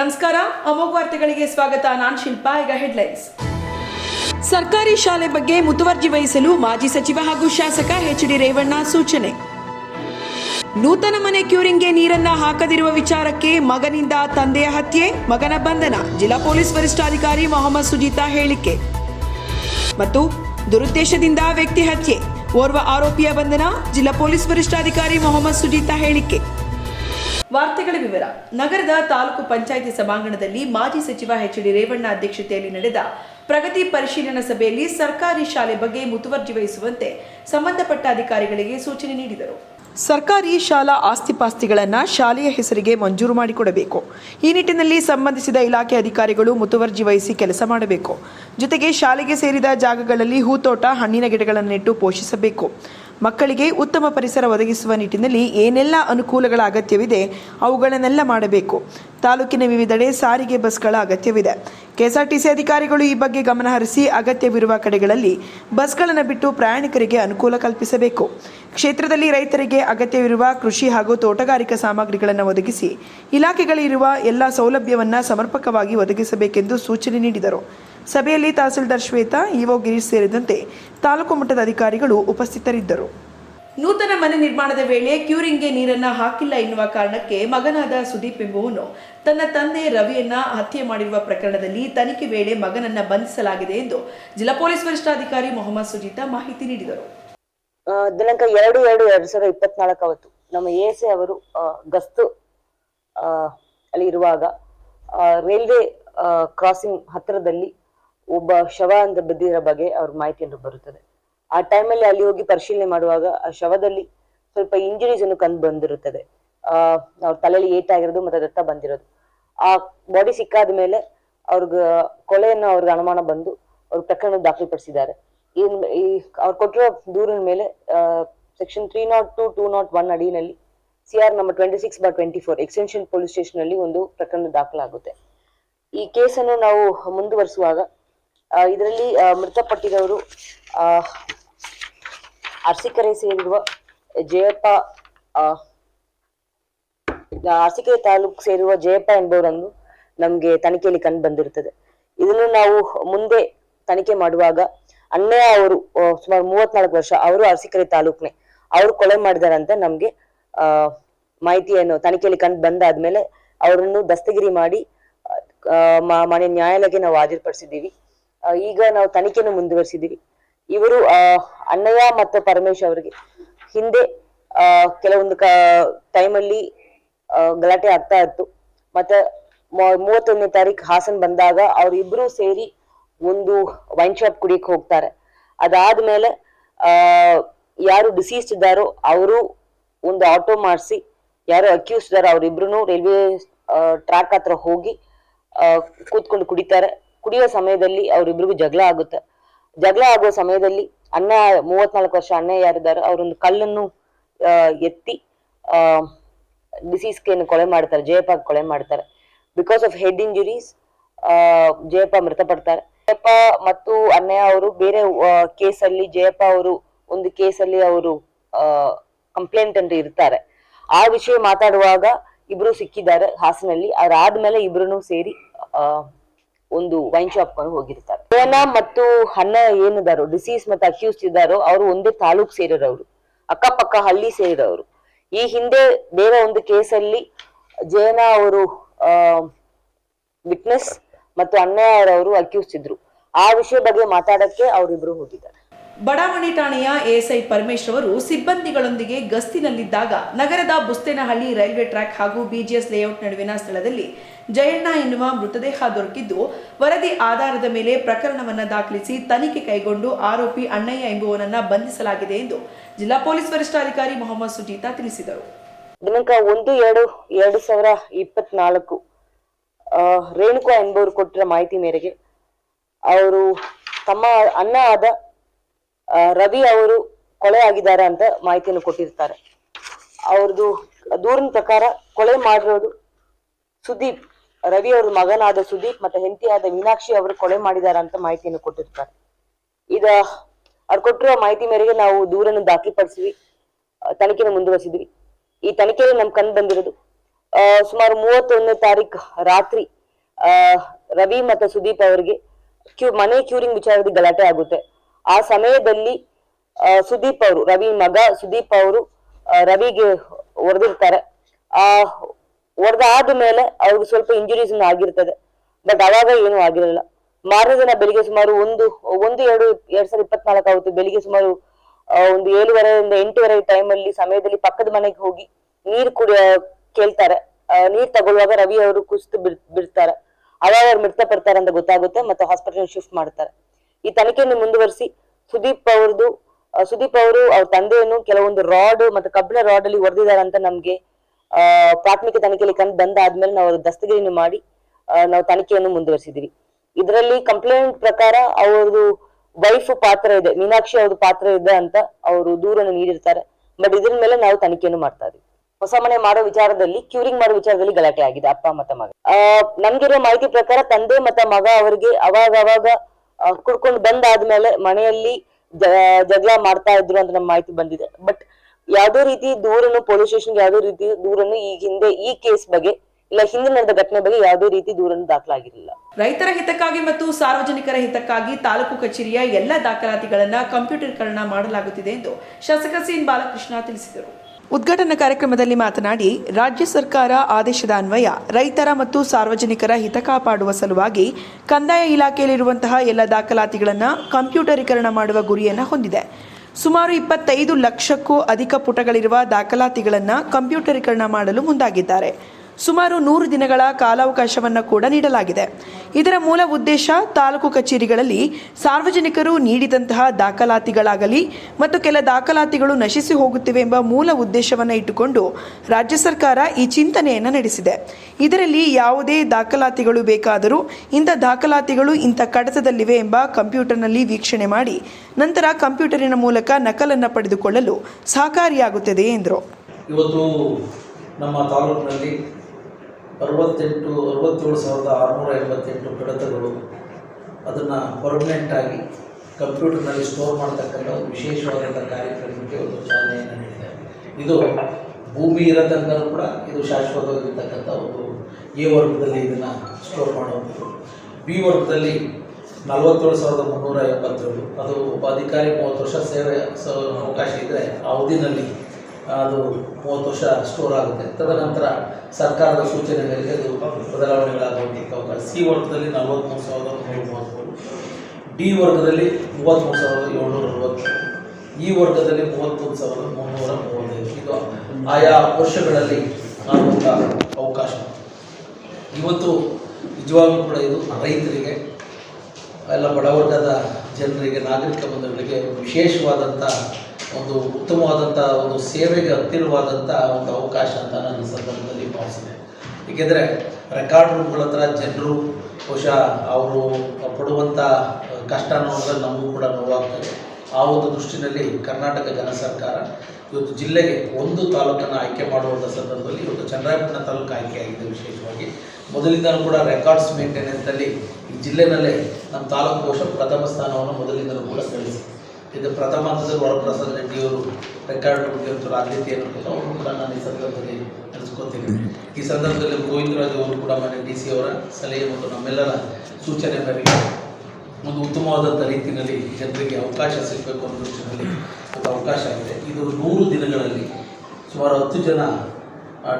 ನಮಸ್ಕಾರ, ಅಮೋಘ ವಾರ್ತೆಗಳಿಗೆ ಸ್ವಾಗತ. ನಾನ್ ಶಿಲ್ಪಾ, ಈಗ ಹೆಡ್ಲೈನ್ಸ್ ಸರ್ಕಾರಿ ಶಾಲೆ ಬಗ್ಗೆ ಮುತುವರ್ಜಿ ವಹಿಸಲು ಮಾಜಿ ಸಚಿವ ಹಾಗೂ ಶಾಸಕ ಎಚ್ ಡಿ ರೇವಣ್ಣ ಸೂಚನೆ. ನೂತನ ಮನೆ ಕ್ಯೂರಿಂಗ್ಗೆ ನೀರನ್ನ ಹಾಕದಿರುವ ವಿಚಾರಕ್ಕೆ ಮಗನಿಂದ ತಂದೆಯ ಹತ್ಯೆ, ಮಗನ ಬಂಧನ, ಜಿಲ್ಲಾ ಪೊಲೀಸ್ ವರಿಷ್ಠಾಧಿಕಾರಿ ಮೊಹಮ್ಮದ್ ಸುಜೀತಾ ಹೇಳಿಕೆ. ಮತ್ತು ದುರುದ್ದೇಶದಿಂದ ವ್ಯಕ್ತಿ ಹತ್ಯೆ, ಓರ್ವ ಆರೋಪಿಯ ಬಂಧನ, ಜಿಲ್ಲಾ ಪೊಲೀಸ್ ವರಿಷ್ಠಾಧಿಕಾರಿ ಮೊಹಮ್ಮದ್ ಸುಜೀತಾ ಹೇಳಿಕೆ. ವಾರ್ತೆಗಳ ವಿವರ. ನಗರದ ತಾಲೂಕು ಪಂಚಾಯಿತಿ ಸಭಾಂಗಣದಲ್ಲಿ ಮಾಜಿ ಸಚಿವ ಎಚ್ ಡಿ ರೇವಣ್ಣ ಅಧ್ಯಕ್ಷತೆಯಲ್ಲಿ ನಡೆದ ಪ್ರಗತಿ ಪರಿಶೀಲನಾ ಸಭೆಯಲ್ಲಿ ಸರ್ಕಾರಿ ಶಾಲೆ ಬಗ್ಗೆ ಮುತುವರ್ಜಿ ವಹಿಸುವಂತೆ ಸಂಬಂಧಪಟ್ಟ ಅಧಿಕಾರಿಗಳಿಗೆ ಸೂಚನೆ ನೀಡಿದರು. ಸರ್ಕಾರಿ ಶಾಲಾ ಆಸ್ತಿಪಾಸ್ತಿಗಳನ್ನು ಶಾಲೆಯ ಹೆಸರಿಗೆ ಮಂಜೂರು ಮಾಡಿಕೊಡಬೇಕು. ಈ ನಿಟ್ಟಿನಲ್ಲಿ ಸಂಬಂಧಿಸಿದ ಇಲಾಖೆ ಅಧಿಕಾರಿಗಳು ಮುತುವರ್ಜಿ ವಹಿಸಿ ಕೆಲಸ ಮಾಡಬೇಕು. ಜೊತೆಗೆ ಶಾಲೆಗೆ ಸೇರಿದ ಜಾಗಗಳಲ್ಲಿ ಹೂತೋಟ, ಹಣ್ಣಿನ ಗಿಡಗಳನ್ನು ನೆಟ್ಟು ಪೋಷಿಸಬೇಕು. ಮಕ್ಕಳಿಗೆ ಉತ್ತಮ ಪರಿಸರ ಒದಗಿಸುವ ನಿಟ್ಟಿನಲ್ಲಿ ಏನೆಲ್ಲ ಅನುಕೂಲಗಳ ಅಗತ್ಯವಿದೆ ಅವುಗಳನ್ನೆಲ್ಲ ಮಾಡಬೇಕು. ತಾಲೂಕಿನ ವಿವಿಧೆಡೆ ಸಾರಿಗೆ ಬಸ್ಗಳ ಅಗತ್ಯವಿದೆ. ಕೆಎಸ್ಆರ್ಟಿಸಿ ಅಧಿಕಾರಿಗಳು ಈ ಬಗ್ಗೆ ಗಮನಹರಿಸಿ ಅಗತ್ಯವಿರುವ ಕಡೆಗಳಲ್ಲಿ ಬಸ್ಗಳನ್ನು ಬಿಟ್ಟು ಪ್ರಯಾಣಿಕರಿಗೆ ಅನುಕೂಲ ಕಲ್ಪಿಸಬೇಕು. ಕ್ಷೇತ್ರದಲ್ಲಿ ರೈತರಿಗೆ ಅಗತ್ಯವಿರುವ ಕೃಷಿ ಹಾಗೂ ತೋಟಗಾರಿಕಾ ಸಾಮಗ್ರಿಗಳನ್ನು ಒದಗಿಸಿ ಇಲಾಖೆಗಳಿರುವ ಎಲ್ಲ ಸೌಲಭ್ಯವನ್ನು ಸಮರ್ಪಕವಾಗಿ ಒದಗಿಸಬೇಕೆಂದು ಸೂಚನೆ ನೀಡಿದರು. ಸಭೆಯಲ್ಲಿ ತಹಸೀಲ್ದಾರ್ ಶ್ವೇತಾ ಇಒ ಗಿರೀಶ್ ಸೇರಿದಂತೆ ತಾಲೂಕು ಮಟ್ಟದ ಅಧಿಕಾರಿಗಳು ಉಪಸ್ಥಿತರಿದ್ದರು. ನೂತನ ಮನೆ ನಿರ್ಮಾಣದ ವೇಳೆ ಕ್ಯೂರಿಂಗ್ಗೆ ನೀರನ್ನ ಹಾಕಿಲ್ಲ ಎನ್ನುವ ಕಾರಣಕ್ಕೆ ಮಗನಾದ ಸುದೀಪ್ ಎಂಬುವನು ತನ್ನ ತಂದೆ ರವಿಯನ್ನ ಹತ್ಯೆ ಮಾಡಿರುವ ಪ್ರಕರಣದಲ್ಲಿ ತನಿಖೆ ವೇಳೆ ಮಗನನ್ನ ಬಂಧಿಸಲಾಗಿದೆ ಎಂದು ಜಿಲ್ಲಾ ಪೊಲೀಸ್ ವರಿಷ್ಠಾಧಿಕಾರಿ ಮೊಹಮ್ಮದ್ ಸುಜೀತಾ ಮಾಹಿತಿ ನೀಡಿದರು. ದಿನಾಂಕ ಎರಡು ಎರಡು ಎರಡ್ ಸಾವಿರದ ಇಪ್ಪತ್ನಾಲ್ಕು ಅವತ್ತು ನಮ್ಮ ಎ ಎಸ್ ಅವರು ಗಸ್ತು ಅಲ್ಲಿ ಇರುವಾಗ ರೈಲ್ವೆ ಕ್ರಾಸಿಂಗ್ ಹತ್ತಿರದಲ್ಲಿ ಒಬ್ಬ ಶವ ಅಂತ ಬಿದ್ದಿರೋ ಬಗ್ಗೆ ಅವ್ರ ಮಾಹಿತಿಯನ್ನು ಬರುತ್ತದೆ. ಆ ಟೈಮಲ್ಲಿ ಅಲ್ಲಿ ಹೋಗಿ ಪರಿಶೀಲನೆ ಮಾಡುವಾಗ ಆ ಶವದಲ್ಲಿ ಸ್ವಲ್ಪ ಇಂಜುರೀಸ್ ಅನ್ನು ಕಂಡು ಬಂದಿರುತ್ತದೆ. ಆ, ಅವ್ರ ತಲೆಯಲ್ಲಿ ಏಟಾಗಿರೋದು ಮತ್ತೆ ದತ್ತ ಬಂದಿರೋದು. ಆ ಬಾಡಿ ಸಿಕ್ಕಾದ ಮೇಲೆ ಅವ್ರಿಗೆ ಕೊಲೆಯನ್ನು ಅವ್ರಿಗೆ ಅನುಮಾನ ಬಂದು ಅವ್ರ ಪ್ರಕರಣ ದಾಖಲುಪಡಿಸಿದ್ದಾರೆ. ಈ ಈ ಅವ್ರು ಕೊಟ್ಟಿರೋ ದೂರಿನ ಮೇಲೆ section three naught two two naught one ಅಡಿನಲ್ಲಿ C R number twenty six by twenty four extension police station ಅಲ್ಲಿ ಒಂದು ಪ್ರಕರಣ ದಾಖಲಾಗುತ್ತೆ. ಈ ಕೇಸನ್ನು ನಾವು ಮುಂದುವರಿಸುವಾಗ ಇದರಲ್ಲಿ ಮೃತಪಟ್ಟಿರೋರು ಆ, ಅರ್ಸಿಕರೆ ಸೇರಿರುವ ಜಯಪ್ಪ ಅರಸೀಕೆರೆ ತಾಲೂಕು ಸೇರುವ ಜಯಪ್ಪ ಎಂಬುವರನ್ನು ನಮ್ಗೆ ತನಿಖೆಯಲ್ಲಿ ಕಂಡು ಬಂದಿರುತ್ತದೆ. ಇದನ್ನು ನಾವು ಮುಂದೆ ತನಿಖೆ ಮಾಡುವಾಗ ಅಣ್ಣಯ್ಯ ಅವರು ಸುಮಾರು ಮೂವತ್ನಾಲ್ಕು ವರ್ಷ ಅವರು ಅರಸಿಕೆರೆ ತಾಲೂಕ್ನೆ. ಅವರು ಕೊಲೆ ಮಾಡಿದಾರೆ ಅಂತ ನಮ್ಗೆ ಆ ಮಾಹಿತಿಯನ್ನು ತನಿಖೆಯಲ್ಲಿ ಕಂಡು ಬಂದಾದ್ಮೇಲೆ ಅವರನ್ನು ದಸ್ತಗಿರಿ ಮಾಡಿ ಆ, ಮ- ಮನೆ ನ್ಯಾಯಾಲಯಕ್ಕೆ ನಾವು ಹಾಜರುಪಡಿಸಿದ್ದೀವಿ. ಈಗ ನಾವು ತನಿಖೆಯನ್ನು ಮುಂದುವರಿಸಿದೀವಿ ಇವರು ಅನ್ನಯ್ಯ ಮತ್ತು ಪರಮೇಶ್ ಅವರಿಗೆ ಹಿಂದೆ ಕೆಲವೊಂದು ಕ ಟೈಮಲ್ಲಿ ಗಲಾಟೆ ಆಗ್ತಾ ಇತ್ತು. ಮತ್ತೆ ಮೂವತ್ತೊಂದನೇ ತಾರೀಕು ಹಾಸನ್ ಬಂದಾಗ ಅವರಿಬ್ರು ಸೇರಿ ಒಂದು ವೈನ್ ಶಾಪ್ ಕುಡಿಯಕ್ಕೆ ಹೋಗ್ತಾರೆ. ಅದಾದ್ಮೇಲೆ ಆ, ಯಾರು ಡಿಸೀಸ್ ಇದ್ದಾರೋ ಅವರು ಒಂದು ಆಟೋ ಮಾಡಿಸಿ, ಯಾರು ಅಕ್ಯೂಸ್ ಇದ್ದಾರೋ ಅವ್ರಿಬ್ರು ರೈಲ್ವೆ ಟ್ರ್ಯಾಕ್ ಹತ್ರ ಹೋಗಿ ಕೂತ್ಕೊಂಡು ಕುಡಿತಾರೆ. ಕುಡಿಯೋ ಸಮಯದಲ್ಲಿ ಅವರಿಬ್ರಿಗೂ ಜಗಳ ಆಗುತ್ತೆ. ಜಗಳ ಆಗೋ ಸಮಯದಲ್ಲಿ ಅಣ್ಣ ಮೂವತ್ನಾಲ್ಕು ವರ್ಷ ಅಣ್ಣ ಯಾರಿದ್ದಾರೆ, ಅವರೊಂದು ಕಲ್ಲನ್ನು ಎತ್ತಿ, ಆ ಡಿಸೀಸ್ಗೆ ಕೊಲೆ ಮಾಡ್ತಾರೆ, ಜಯಪ್ಪ ಕೊಲೆ ಮಾಡ್ತಾರೆ. Because of head injuries Jayappa ಮೃತಪಡ್ತಾರೆ. Jayappa ಮತ್ತು ಅಣ್ಣಯ್ಯ ಅವರು ಬೇರೆ ಕೇಸಲ್ಲಿ ಜಯಪ್ಪ ಅವರು ಒಂದು ಕೇಸಲ್ಲಿ ಅವರು ಕಂಪ್ಲೇಂಟ್ ಅಂತ ಇರ್ತಾರೆ. ಆ ವಿಷಯ ಮಾತಾಡುವಾಗ ಇಬ್ರು ಸಿಕ್ಕಿದ್ದಾರೆ ಹಾಸನಲ್ಲಿ. ಅದಾದ್ಮೇಲೆ ಇಬ್ರು ಸೇರಿ ಒಂದು ವೈನ್ ಶಾಪ್ ಹೋಗಿರ್ತಾರೆ. ಸೋನಾ ಮತ್ತು ಅಣ್ಣ ಏನಿದಾರೋ ಡಿಸೀಸ್ ಮತ್ತೆ ಅಕ್ಯೂಸ್ ಇದ್ದಾರೋ, ಅವರು ಒಂದೇ ತಾಲೂಕ್ ಸೇರಿರೋರು. ಅಕ್ಕಪಕ್ಕ ಹಳ್ಳಿ ಸೇರಿರೋರು. ಈ ಹಿಂದೆ ಬೇರೆ ಒಂದು ಕೇಸಲ್ಲಿ ಜಯನ ಅವರು ವಿಟ್ನೆಸ್ ಮತ್ತು ಅಣ್ಣಯ್ಯರವರು ಅಕ್ಯೂಸ್ ಇದ್ರು. ಆ ವಿಷಯ ಬಗ್ಗೆ ಮಾತಾಡಕ್ಕೆ ಅವರಿಬ್ರು ಹೋಗಿದ್ದಾರೆ. ಬಡಾವಣೆ ಠಾಣೆಯ ಎಎಸ್ಐ ಪರಮೇಶ್ ಅವರು ಸಿಬ್ಬಂದಿಗಳೊಂದಿಗೆ ಗಸ್ತಿನಲ್ಲಿದ್ದಾಗ ನಗರದ ಬುಸ್ತೇನಹಳ್ಳಿ ರೈಲ್ವೆ ಟ್ರ್ಯಾಕ್ ಹಾಗೂ ಬಿಜಿಎಸ್ ಲೇಔಟ್ ನಡುವಿನ ಸ್ಥಳದಲ್ಲಿ ಜಯಣ್ಣ ಎನ್ನುವ ಮೃತದೇಹ ದೊರಕಿದ್ದು ವರದಿ ಆಧಾರದ ಮೇಲೆ ಪ್ರಕರಣವನ್ನು ದಾಖಲಿಸಿ ತನಿಖೆ ಕೈಗೊಂಡು ಆರೋಪಿ ಅಣ್ಣಯ್ಯ ಎಂಬುವನನ್ನ ಬಂಧಿಸಲಾಗಿದೆ ಎಂದು ಜಿಲ್ಲಾ ಪೊಲೀಸ್ ವರಿಷ್ಠಾಧಿಕಾರಿ ಮೊಹಮ್ಮದ್ ಸುಜೀತಾ ತಿಳಿಸಿದರು. ದಿನಾಂಕ ಒಂದು ಎರಡು ಎರಡು ಸಾವಿರ ಇಪ್ಪತ್ನಾಲ್ಕು ರೇಣುಕಾ ಎಂಬುವರು ಕೊಟ್ಟಿರೋ ಮಾಹಿತಿ ಮೇರೆಗೆ ಅವರು ತಮ್ಮ ಅಣ್ಣ ಆದ ರವಿ ಅವರು ಕೊಲೆ ಆಗಿದ್ದಾರೆ ಅಂತ ಮಾಹಿತಿಯನ್ನು ಕೊಟ್ಟಿರ್ತಾರೆ. ಅವ್ರದ್ದು ದೂರಿನ ಪ್ರಕಾರ ಕೊಲೆ ಮಾಡಿರೋದು ಸುದೀಪ್. ರವಿ ಅವ್ರ ಮಗನಾದ ಸುದೀಪ್ ಮತ್ತೆ ಹೆಂಡತಿಯಾದ ಮೀನಾಕ್ಷಿ ಅವರು ಕೊಲೆ ಮಾಡಿದಾರ ಅಂತ ಮಾಹಿತಿಯನ್ನು ಕೊಟ್ಟಿರ್ತಾರೆ. ಇದ ಅವ್ರು ಕೊಟ್ಟಿರೋ ಮಾಹಿತಿ ಮೇರೆಗೆ ನಾವು ದೂರನ್ನು ದಾಖಲಿಪಡಿಸಿದ್ವಿ. ತನಿಖೆನ ಮುಂದುವರಿಸಿದ್ವಿ. ಈ ತನಿಖೆಯಲ್ಲಿ ನಮ್ ಕಂಡು ಬಂದಿರೋದು ಸುಮಾರು ಮೂವತ್ತೊಂದನೇ ತಾರೀಕು ರಾತ್ರಿ ರವಿ ಮತ್ತೆ ಸುದೀಪ್ ಅವರಿಗೆ ಕ್ಯೂ, ಮನೆ ಕ್ಯೂರಿಂಗ್ ವಿಚಾರದಲ್ಲಿ ಗಲಾಟೆ ಆಗುತ್ತೆ. ಆ ಸಮಯದಲ್ಲಿ ಸುದೀಪ್ ಅವರು, ರವಿ ಮಗ ಸುದೀಪ್ ಅವರು ರವಿಗೆ ಹೊಡೆದಿರ್ತಾರೆ. ಆ ಹೊಡೆದಾದ ಮೇಲೆ ಅವ್ರಿಗೆ ಸ್ವಲ್ಪ ಇಂಜುರೀಸ್ ಆಗಿರ್ತದೆ. ಬಟ್ ಅವಾಗ ಏನೂ ಆಗಿರಲಿಲ್ಲ. ಮಾರನೇ ದಿನ ಬೆಳಿಗ್ಗೆ ಸುಮಾರು ಒಂದು ಒಂದು, ಎರಡು, ಎರಡ್ ಸಾವಿರದ ಇಪ್ಪತ್ನಾಲ್ಕು ಆಗುತ್ತೆ ಬೆಳಿಗ್ಗೆ ಸುಮಾರು ಒಂದು ಏಳುವರೆಯಿಂದ ಎಂಟೂವರೆ ಟೈಮ್ ಅಲ್ಲಿ ಸಮಯದಲ್ಲಿ ಪಕ್ಕದ ಮನೆಗೆ ಹೋಗಿ ನೀರು ಕುಡಿಯ ಕೇಳ್ತಾರೆ. ನೀರ್ ತಗೊಳ್ಳುವಾಗ ರವಿ ಅವರು ಕುಸಿದು ಬಿಡ್, ಬಿಡ್ತಾರೆ. ಅವಾಗ ಅವ್ರು ಮೃತಪಡ್ತಾರೆ ಅಂತ ಗೊತ್ತಾಗುತ್ತೆ ಮತ್ತೆ ಹಾಸ್ಪಿಟಲ್ ಶಿಫ್ಟ್ ಮಾಡ್ತಾರೆ. ಈ ತನಿಖೆಯನ್ನು ಮುಂದುವರಿಸಿ ಸುದೀಪ್ ಅವ್ರದ್ದು ಸುದೀಪ್ ಅವರು ಅವ್ರ ತಂದೆಯನ್ನು ಕೆಲವೊಂದು ರಾಡ್ ಮತ್ತೆ ಕಬ್ಬಿಣ ರಾಡ್ ಅಲ್ಲಿ ಹೊಡೆದಿದ್ದಾರೆ ಅಂತ ನಮ್ಗೆ ಆ, ಪ್ರಾಥಮಿಕ ತನಿಖೆಯಲ್ಲಿ ಕಂಡು ಬಂದಾದ್ಮೇಲೆ ನಾವು ದಸ್ತಗಿರಿಯನ್ನು ಮಾಡಿ ನಾವು ತನಿಖೆಯನ್ನು ಮುಂದುವರಿಸಿದ್ವಿ. ಇದರಲ್ಲಿ ಕಂಪ್ಲೇಂಟ್ ಪ್ರಕಾರ ಅವರದು ವೈಫ್ ಪಾತ್ರ ಇದೆ, ಮೀನಾಕ್ಷಿ ಅವ್ರದ್ದು ಪಾತ್ರ ಇದೆ ಅಂತ ಅವರು ದೂರನ್ನು ನೀಡಿರ್ತಾರೆ. ಬಟ್ ಇದ್ರ ಮೇಲೆ ನಾವು ತನಿಖೆಯನ್ನು ಮಾಡ್ತಾ ಇದ್ವಿ. ಹೊಸ ಮನೆ ಮಾಡೋ ವಿಚಾರದಲ್ಲಿ ಕ್ಯೂರಿಂಗ್ ಮಾಡೋ ವಿಚಾರದಲ್ಲಿ ಗಲಾಟೆ ಆಗಿದೆ, ಅಪ್ಪ ಮತ್ತ ಮಗ. ನಮ್ಗಿರೋ ಮಾಹಿತಿ ಪ್ರಕಾರ ತಂದೆ ಮತ್ತ ಮಗ ಅವರಿಗೆ ಅವಾಗ ಅವಾಗ ಕುಡ್ಕೊಂಡು ಬಂದಾದ್ಮೇಲೆ ಮನೆಯಲ್ಲಿ ಜಗಳ ಮಾಡ್ತಾ ಇದ್ರು ಅಂತ ನಮ್ ಮಾಹಿತಿ ಬಂದಿದೆ. ಬಟ್ ಯಾವ್ದೇ ರೀತಿ ದೂರನ್ನು ಪೊಲೀಸ್ ಸ್ಟೇಷನ್ ಯಾವ್ದೇ ರೀತಿ ದೂರನ್ನು ಈ ಹಿಂದೆ ಈ ಕೇಸ್ ಬಗ್ಗೆ ಇಲ್ಲ ಹಿಂದೆ ನಡೆದ ಘಟನೆ ಬಗ್ಗೆ ಯಾವುದೇ ರೀತಿ ದೂರನ್ನು ದಾಖಲಾಗಿರಲಿಲ್ಲ. ರೈತರ ಹಿತಕ್ಕಾಗಿ ಮತ್ತು ಸಾರ್ವಜನಿಕರ ಹಿತಕ್ಕಾಗಿ ತಾಲೂಕು ಕಚೇರಿಯ ಎಲ್ಲ ದಾಖಲಾತಿಗಳನ್ನು ಕಂಪ್ಯೂಟರ್ಕರಣ ಮಾಡಲಾಗುತ್ತಿದೆ ಎಂದು ಶಾಸಕ ಸಿಎನ್ ಬಾಲಕೃಷ್ಣ ತಿಳಿಸಿದರು. ಉದ್ಘಾಟನಾ ಕಾರ್ಯಕ್ರಮದಲ್ಲಿ ಮಾತನಾಡಿ ರಾಜ್ಯ ಸರ್ಕಾರ ಆದೇಶದ ಅನ್ವಯ ರೈತರ ಮತ್ತು ಸಾರ್ವಜನಿಕರ ಹಿತ ಕಾಪಾಡುವ ಸಲುವಾಗಿ ಕಂದಾಯ ಇಲಾಖೆಯಲ್ಲಿರುವಂತಹ ಎಲ್ಲ ದಾಖಲಾತಿಗಳನ್ನು ಕಂಪ್ಯೂಟರೀಕರಣ ಮಾಡುವ ಗುರಿಯನ್ನು ಹೊಂದಿದೆ. ಸುಮಾರು ಇಪ್ಪತ್ತೈದು ಲಕ್ಷಕ್ಕೂ ಅಧಿಕ ಪುಟಗಳಿರುವ ದಾಖಲಾತಿಗಳನ್ನು ಕಂಪ್ಯೂಟರೀಕರಣ ಮಾಡಲು ಮುಂದಾಗಿದ್ದಾರೆ. ಸುಮಾರು ನೂರು ದಿನಗಳ ಕಾಲಾವಕಾಶವನ್ನು ಕೂಡ ನೀಡಲಾಗಿದೆ. ಇದರ ಮೂಲ ಉದ್ದೇಶ ತಾಲೂಕು ಕಚೇರಿಗಳಲ್ಲಿ ಸಾರ್ವಜನಿಕರು ನೀಡಿದಂತಹ ದಾಖಲಾತಿಗಳಾಗಲಿ ಮತ್ತು ಕೆಲ ದಾಖಲಾತಿಗಳು ನಶಿಸಿ ಹೋಗುತ್ತಿವೆ ಎಂಬ ಮೂಲ ಉದ್ದೇಶವನ್ನು ಇಟ್ಟುಕೊಂಡು ರಾಜ್ಯ ಸರ್ಕಾರ ಈ ಚಿಂತನೆಯನ್ನು ನಡೆಸಿದೆ. ಇದರಲ್ಲಿ ಯಾವುದೇ ದಾಖಲಾತಿಗಳು ಬೇಕಾದರೂ ಇಂಥ ದಾಖಲಾತಿಗಳು ಇಂಥ ಕಡತದಲ್ಲಿವೆ ಎಂಬ ಕಂಪ್ಯೂಟರ್ನಲ್ಲಿ ವೀಕ್ಷಣೆ ಮಾಡಿ ನಂತರ ಕಂಪ್ಯೂಟರಿನ ಮೂಲಕ ನಕಲನ್ನು ಪಡೆದುಕೊಳ್ಳಲು ಸಹಕಾರಿಯಾಗುತ್ತದೆ ಎಂದರು. ಇವತ್ತು ನಮ್ಮ ತಾಲೂಕಿನಲ್ಲಿ ಅರವತ್ತೆಂಟು, ಅರವತ್ತೇಳು ಸಾವಿರದ ಆರುನೂರ ಎಂಬತ್ತೆಂಟು ಕಡತಗಳು ಅದನ್ನು ಪರ್ಮನೆಂಟಾಗಿ ಕಂಪ್ಯೂಟರ್ನಲ್ಲಿ ಸ್ಟೋರ್ ಮಾಡ್ತಕ್ಕಂಥ ಒಂದು ವಿಶೇಷವಾದಂಥ ಕಾರ್ಯಕ್ರಮಕ್ಕೆ ಒಂದು ಚಾಲನೆಯನ್ನು ನೀಡಿದೆ ಇದು ಭೂಮಿ ಇರೋ ಕೂಡ ಇದು ಶಾಶ್ವತವಾಗಿರ್ತಕ್ಕಂಥ ಒಂದು ಎ ವರ್ಗದಲ್ಲಿ ಇದನ್ನು ಸ್ಟೋರ್ ಮಾಡುವಂಥದ್ದು. ಬಿ ವರ್ಗದಲ್ಲಿ ನಲವತ್ತೇಳು ಸಾವಿರದ ಮುನ್ನೂರ ಎಂಬತ್ತೇಳು. ಅದು ಒಬ್ಬ ಅಧಿಕಾರಿ ಮೂವತ್ತು ವರ್ಷ ಸೇವೆ ಅವಕಾಶ ಇದ್ದರೆ ಆ ಅವಧಿನಲ್ಲಿ ಅದು ಮೂವತ್ತು ವರ್ಷ ಸ್ಟೋರ್ ಆಗುತ್ತೆ. ತದನಂತರ ಸರ್ಕಾರದ ಸೂಚನೆ ಮೇರೆಗೆ ಅದು ಬದಲಾವಣೆಗಳಾಗುವಂಥ ಅವಕಾಶ. ಸಿ ವರ್ಗದಲ್ಲಿ ನಲವತ್ತ್ಮೂರು ಸಾವಿರದ ಮುನ್ನೂರ ಮೂವತ್ತ್ಮೂರು. ಡಿ ವರ್ಗದಲ್ಲಿ ಮೂವತ್ತ್ಮೂರು ಸಾವಿರದ ಏಳ್ನೂರ ಅರವತ್ತು. ಈ ವರ್ಗದಲ್ಲಿ ಮೂವತ್ತೊಂದು ಸಾವಿರದ ಮುನ್ನೂರ ಮೂವತ್ತೈದು. ಇದು ಆಯಾ ವರ್ಷಗಳಲ್ಲಿ ಆಗುವಂಥ ಅವಕಾಶ. ಇವತ್ತು ನಿಜವಾಗ್ಲೂ ಕೂಡ ಇದು ರೈತರಿಗೆ, ಎಲ್ಲ ಬಡವರ್ಗದ ಜನರಿಗೆ, ನಾಗರಿಕ ಬಂಧುಗಳಿಗೆ ವಿಶೇಷವಾದಂಥ ಒಂದು ಉತ್ತಮವಾದಂಥ ಒಂದು ಸೇವೆಗೆ ಹತ್ತಿರವಾದಂಥ ಒಂದು ಅವಕಾಶ ಅಂತ ನನ್ನ ಸಂದರ್ಭದಲ್ಲಿ ಭಾವಿಸಿದೆ ಏಕೆಂದರೆ ರೆಕಾರ್ಡ್ ರೂಮ್ಗಳ ಹತ್ರ ಜನರು ಬಹುಶಃ ಅವರು ಪಡುವಂಥ ಕಷ್ಟ ನೋಡಿದ್ರೆ ನಮಗೂ ಕೂಡ ನೋವಾಗ್ತದೆ. ಆ ಒಂದು ದೃಷ್ಟಿನಲ್ಲಿ ಕರ್ನಾಟಕ ಜನ ಸರ್ಕಾರ ಇವತ್ತು ಜಿಲ್ಲೆಗೆ ಒಂದು ತಾಲೂಕನ್ನು ಆಯ್ಕೆ ಮಾಡುವಂಥ ಸಂದರ್ಭದಲ್ಲಿ ಇವತ್ತು ಚನ್ನರಾಯಪಟ್ಟಣ ತಾಲೂಕು ಆಯ್ಕೆಯಾಗಿದೆ ವಿಶೇಷವಾಗಿ. ಮೊದಲಿಂದಲೂ ಕೂಡ ರೆಕಾರ್ಡ್ಸ್ ಮೇಂಟೆನೆನ್ಸಲ್ಲಿ ಜಿಲ್ಲೆನಲ್ಲೇ ನಮ್ಮ ತಾಲೂಕು ಬಹುಶಃ ಪ್ರಥಮ ಸ್ಥಾನವನ್ನು ಮೊದಲಿಂದಲೂ ಕೂಡ ಗಳಿಸಿ ಇದು ಪ್ರಥಮ ಹಂತದಲ್ಲಿ ವರಪ್ರಸಾದ್ ರೆಡ್ಡಿಯವರು ರೆಕಾರ್ಡ್ ಇವತ್ತು ಆದ್ಯತೆಯನ್ನು ಕೊಟ್ಟು ಅವರು ಕೂಡ ನಾನು ಈ ಸಂದರ್ಭದಲ್ಲಿ ನೆನೆಸ್ಕೊತೀನಿ ಈ ಸಂದರ್ಭದಲ್ಲಿ ಗೋವಿಂದರಾಜ್ ಅವರು ಕೂಡ ಮನೆ ಡಿ ಸಿ ಅವರ ಸಲಹೆ ಮತ್ತು ನಮ್ಮೆಲ್ಲರ ಸೂಚನೆ ಮೇರೆಗೆ ಒಂದು ಉತ್ತಮವಾದಂಥ ರೀತಿಯಲ್ಲಿ ಜನರಿಗೆ ಅವಕಾಶ ಸಿಗಬೇಕು ಅನ್ನೋ ವಿಷಯದಲ್ಲಿ ಒಂದು ಅವಕಾಶ ಆಗಿದೆ. ಇದು ನೂರು ದಿನಗಳಲ್ಲಿ ಸುಮಾರು ಹತ್ತು ಜನ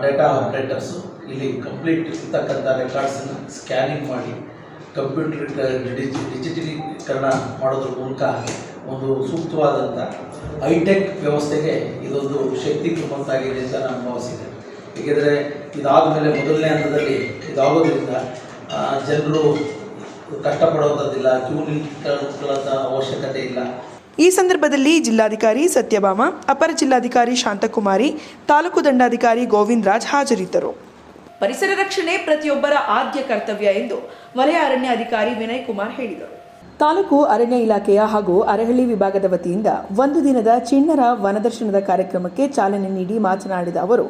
ಡೇಟಾ ಆಪ್ರೇಟರ್ಸು ಇಲ್ಲಿ ಕಂಪ್ಲೀಟ್ ಇರ್ತಕ್ಕಂಥ ರೆಕಾರ್ಡ್ಸನ್ನು ಸ್ಕ್ಯಾನಿಂಗ್ ಮಾಡಿ ಕಂಪ್ಯೂಟರ್ ಡಿಜಿಟಲೀಕರಣ ಮಾಡೋದ್ರ ಮೂಲಕ ಒಂದು ಸೂಕ್ತವಾದಂಥ ಹೈಟೆಕ್ ವ್ಯವಸ್ಥೆಗೆ ಇದೊಂದು ಶಕ್ತಿ ತುಂಬಂತಾಗಿದೆ ಅಂತ ನಾನು ಭಾವಿಸಿದೆ ಏಕೆಂದರೆ ಇದಾದ ಮೇಲೆ ಮೊದಲನೇ ಹಂತದಲ್ಲಿ ಇದಾಗೋದ್ರಿಂದ ಆ, ಜನರು ಕಷ್ಟಪಡುವಂಥದ್ದಿಲ್ಲ ಕ್ಯೂ ನಿಂತ್ಕೊಳ್ಳೋಂಥ ಅವಶ್ಯಕತೆ ಇಲ್ಲ. ಈ ಸಂದರ್ಭದಲ್ಲಿ ಜಿಲ್ಲಾಧಿಕಾರಿ ಸತ್ಯಭಾಮ ಅಪರ ಜಿಲ್ಲಾಧಿಕಾರಿ ಶಾಂತಕುಮಾರಿ ತಾಲೂಕು ದಂಡಾಧಿಕಾರಿ ಗೋವಿಂದ್ ರಾಜ್ ಹಾಜರಿದ್ದರು. ಪರಿಸರ ರಕ್ಷಣೆ ಪ್ರತಿಯೊಬ್ಬರ ಆದ್ಯ ಕರ್ತವ್ಯ ಎಂದು ವಲಯ ಅರಣ್ಯ ಅಧಿಕಾರಿ ವಿನಯ್ ಕುಮಾರ್ ಹೇಳಿದರು. ತಾಲೂಕು ಅರಣ್ಯ ಇಲಾಖೆಯ ಹಾಗೂ ಅರಹಳ್ಳಿ ವಿಭಾಗದ ವತಿಯಿಂದ ಒಂದು ದಿನದ ಚಿಣ್ಣರ ವನದರ್ಶನದ ಕಾರ್ಯಕ್ರಮಕ್ಕೆ ಚಾಲನೆ ನೀಡಿ ಮಾತನಾಡಿದ ಅವರು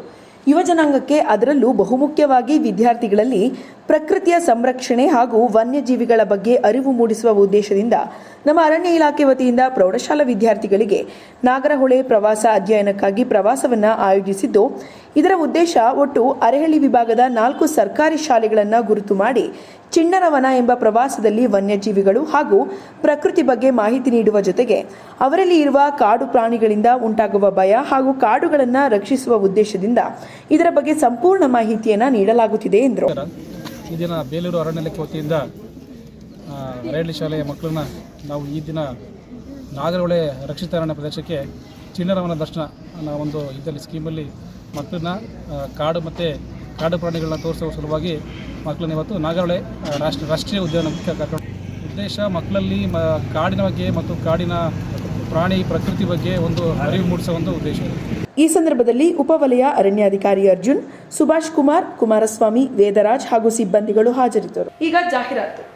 ಯುವಜನಾಂಗಕ್ಕೆ ಅದರಲ್ಲೂ ಬಹುಮುಖ್ಯವಾಗಿ ವಿದ್ಯಾರ್ಥಿಗಳಲ್ಲಿ ಪ್ರಕೃತಿಯ ಸಂರಕ್ಷಣೆ ಹಾಗೂ ವನ್ಯಜೀವಿಗಳ ಬಗ್ಗೆ ಅರಿವು ಮೂಡಿಸುವ ಉದ್ದೇಶದಿಂದ ನಮ್ಮ ಅರಣ್ಯ ಇಲಾಖೆ ವತಿಯಿಂದ ಪ್ರೌಢಶಾಲಾ ವಿದ್ಯಾರ್ಥಿಗಳಿಗೆ ನಾಗರಹೊಳೆ ಪ್ರವಾಸ ಅಧ್ಯಯನಕ್ಕಾಗಿ ಪ್ರವಾಸವನ್ನು ಆಯೋಜಿಸಿದ್ದು, ಇದರ ಉದ್ದೇಶ ಒಟ್ಟು ಅರೆಹಳ್ಳಿ ವಿಭಾಗದ ನಾಲ್ಕು ಸರ್ಕಾರಿ ಶಾಲೆಗಳನ್ನು ಗುರುತು ಮಾಡಿ ಚಿಣ್ಣರವನ ಎಂಬ ಪ್ರವಾಸದಲ್ಲಿ ವನ್ಯಜೀವಿಗಳು ಹಾಗೂ ಪ್ರಕೃತಿ ಬಗ್ಗೆ ಮಾಹಿತಿ ನೀಡುವ ಜೊತೆಗೆ ಅವರಲ್ಲಿ ಇರುವ ಕಾಡು ಪ್ರಾಣಿಗಳಿಂದ ಉಂಟಾಗುವ ಭಯ ಹಾಗೂ ಕಾಡುಗಳನ್ನು ರಕ್ಷಿಸುವ ಉದ್ದೇಶದಿಂದ ಇದರ ಬಗ್ಗೆ ಸಂಪೂರ್ಣ ಮಾಹಿತಿಯನ್ನು ನೀಡಲಾಗುತ್ತಿದೆ ಎಂದರು. ಈ ದಿನ ಬೇಲೂರು ಅರಣ್ಯ ಇಲಾಖೆ ವತಿಯಿಂದ ರೈಲ್ವೆ ಶಾಲೆಯ ಮಕ್ಕಳನ್ನ ನಾವು ಈ ದಿನ ನಾಗರಹೊಳೆ ರಕ್ಷಿತ ಅರಣ್ಯ ಪ್ರದೇಶಕ್ಕೆ ಚಿನ್ನರವನ ದರ್ಶನ ಅನ್ನೋ ಒಂದು ಇದರಲ್ಲಿ ಸ್ಕೀಮಲ್ಲಿ ಮಕ್ಕಳನ್ನ ಕಾಡು ಮತ್ತು ಕಾಡು ಪ್ರಾಣಿಗಳನ್ನ ತೋರಿಸುವ ಸಲುವಾಗಿ ಮಕ್ಕಳನ್ನ ಇವತ್ತು ನಾಗರಹೊಳೆ ರಾಷ್ಟ್ರ, ರಾಷ್ಟ್ರೀಯ ಉದ್ಯಾನಕ್ಕೆ ಕರ್ಕೊಂಡು ಉದ್ದೇಶ ಮಕ್ಕಳಲ್ಲಿ ಮ, ಕಾಡಿನ ಬಗ್ಗೆ ಮತ್ತು ಕಾಡಿನ ಪ್ರಾಣಿ ಪ್ರಕೃತಿ ಬಗ್ಗೆ ಒಂದು ಅರಿವು ಮೂಡಿಸೋ ಒಂದು ಉದ್ದೇಶ ಈ ಸಂದರ್ಭದಲ್ಲಿ ಉಪವಲಯ ಅರಣ್ಯಾಧಿಕಾರಿ ಅರ್ಜುನ್ ಸುಭಾಷ್ ಕುಮಾರ್ ಕುಮಾರಸ್ವಾಮಿ ವೇದರಾಜ್ ಹಾಗೂ ಸಿಬ್ಬಂದಿಗಳು ಹಾಜರಿದ್ದರು. ಈಗ ಜಾಹೀರಾತು.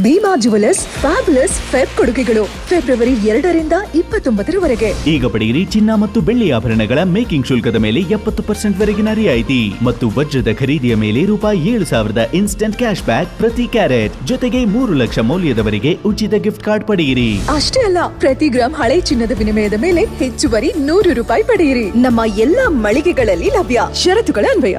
Bhima jewellers fabulous Feb ಕೊಡುಗೆಗಳು ಫೆಬ್ರವರಿ ಎರಡರಿಂದ ಇಪ್ಪತ್ತೊಂಬತ್ತರವರೆಗೆ. ಈಗ ಪಡೆಯಿರಿ ಚಿನ್ನ ಮತ್ತು ಬೆಳ್ಳಿ ಆಭರಣಗಳ ಮೇಕಿಂಗ್ ಶುಲ್ಕದ ಮೇಲೆ ಎಪ್ಪತ್ತು ಪರ್ಸೆಂಟ್ ವರೆಗಿನ ರಿಯಾಯಿತಿ ಮತ್ತು ವಜ್ರದ ಖರೀದಿಯ ಮೇಲೆ ರೂಪಾಯಿ ಏಳು ಸಾವಿರದ ಇನ್ಸ್ಟೆಂಟ್ ಕ್ಯಾಶ್ ಬ್ಯಾಕ್ ಪ್ರತಿ ಕ್ಯಾರೆಟ್. ಜೊತೆಗೆ ಮೂರು ಲಕ್ಷ ಮೌಲ್ಯದವರೆಗೆ ಉಚಿತ ಗಿಫ್ಟ್ ಕಾರ್ಡ್ ಪಡೆಯಿರಿ. ಅಷ್ಟೇ ಅಲ್ಲ ಪ್ರತಿ ಗ್ರಾಂ ಹಳೆ ಚಿನ್ನದ ವಿನಿಮಯದ ಮೇಲೆ ಹೆಚ್ಚುವರಿ ನೂರು ರೂಪಾಯಿ ಪಡೆಯಿರಿ. ನಮ್ಮ ಎಲ್ಲಾ ಮಳಿಗೆಗಳಲ್ಲಿ ಲಭ್ಯ ಷರತ್ತುಗಳ ಅನ್ವಯ.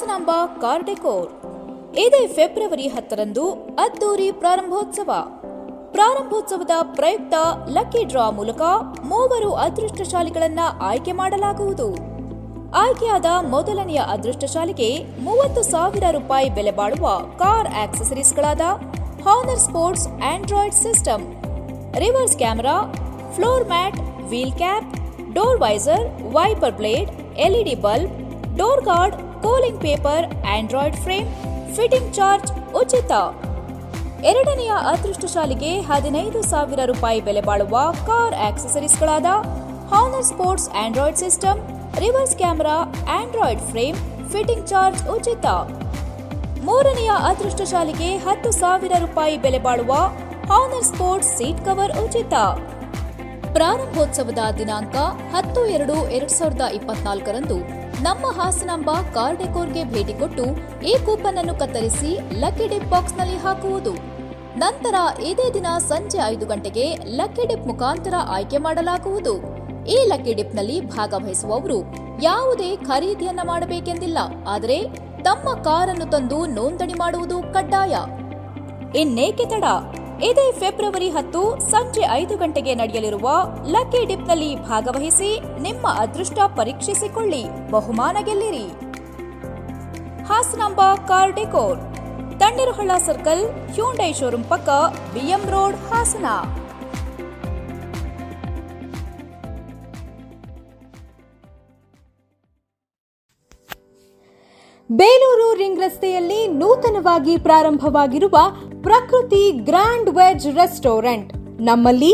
Hasanamba car decor. ಇದೇ ಫೆಬ್ರವರಿ ಹತ್ತರಂದು ಅದ್ದೂರಿ ಪ್ರಾರಂಭೋತ್ಸವ. ಪ್ರಾರಂಭೋತ್ಸವದ ಪ್ರಯುಕ್ತ ಲಕ್ಕಿ ಡ್ರಾ ಮೂಲಕ ಮೂವರು ಅದೃಷ್ಟಶಾಲಿಗಳನ್ನ ಆಯ್ಕೆ ಮಾಡಲಾಗುವುದು. ಆಯ್ಕೆಯಾದ ಮೊದಲನೆಯ ಅದೃಷ್ಟಶಾಲಿಗೆ ಮೂವತ್ತು ಸಾವಿರ ರೂಪಾಯಿ ಬೆಲೆ ಬಾಳುವ car ಆಕ್ಸೆಸರೀಸ್ಗಳಾದ honor sports Android system reverse camera floor mat wheel cap door visor wiper blade LED bulb door guard cooling paper Android frame fitting charge ಉಚಿತ. ಎರಡನೆಯ ಅದೃಷ್ಟಶಾಲಿಗೆ ಹದಿನೈದು ಸಾವಿರ ರೂಪಾಯಿ ಬೆಲೆ ಬಾಳುವ car ಆಕ್ಸೆಸರೀಸ್ಗಳಾದ honor sports Android system reverse camera Android frame fitting charge ಉಚಿತ. ಮೂರನೆಯ ಅದೃಷ್ಟಶಾಲಿಗೆ ಹತ್ತು ಸಾವಿರ ರೂಪಾಯಿ ಬೆಲೆ ಬಾಳುವ ಹಾನರ್ ಸ್ಪೋರ್ಟ್ಸ್ ಸೀಟ್ ಕವರ್ ಉಚಿತ. ಪ್ರಾರಂಭೋತ್ಸವದ ದಿನಾಂಕ ಹತ್ತು ಎರಡು ಎರಡ್ ಸಾವಿರದ ಇಪ್ಪತ್ನಾಲ್ಕರಂದು ನಮ್ಮ ಹಾಸನಾಂಬ ಕಾರ್ ಡೆಕೋರ್ಗೆ ಭೇಟಿ ಕೊಟ್ಟು ಈ ಕೂಪನ್ ಅನ್ನು ಕತ್ತರಿಸಿ ಲಕ್ಕಿ ಡಿಪ್ ಬಾಕ್ಸ್ನಲ್ಲಿ ಹಾಕುವುದು. ನಂತರ ಇದೇ ದಿನ ಸಂಜೆ ಐದು ಗಂಟೆಗೆ ಲಕ್ಕಿ ಡಿಪ್ ಮುಖಾಂತರ ಆಯ್ಕೆ ಮಾಡಲಾಗುವುದು. ಈ ಲಕ್ಕಿ ಡಿಪ್ನಲ್ಲಿ ಭಾಗವಹಿಸುವವರು ಯಾವುದೇ ಖರೀದಿಯನ್ನ ಮಾಡಬೇಕೆಂದಿಲ್ಲ. ಆದರೆ ತಮ್ಮ ಕಾರನ್ನು ತಂದು ನೋಂದಣಿ ಮಾಡುವುದು ಕಡ್ಡಾಯ. ಇನ್ನೇಕೆ ತಡ? ಇದೇ ಫೆಬ್ರವರಿ ಹತ್ತು ಸಂಜೆ ಐದು ಗಂಟೆಗೆ ನಡೆಯಲಿರುವ ಲಕ್ಕಿ ಡಿಪ್ನಲ್ಲಿ ಭಾಗವಹಿಸಿ ನಿಮ್ಮ ಅದೃಷ್ಟ ಪರೀಕ್ಷಿಸಿಕೊಳ್ಳಿ. ಬಹುಮಾನ ಗೆಲ್ಲಿರಿ. Hasanamba car decor Tanneeruhalla circle, Hyundai showroom ಪಕ್ಕ, BM road, Hassan. Belur ring ರಸ್ತೆಯಲ್ಲಿ ನೂತನವಾಗಿ ಪ್ರಾರಂಭವಾಗಿರುವ ಪ್ರಕೃತಿ ಗ್ರ್ಯಾಂಡ್ ವೆಜ್ ರೆಸ್ಟೋರೆಂಟ್. ನಮ್ಮಲ್ಲಿ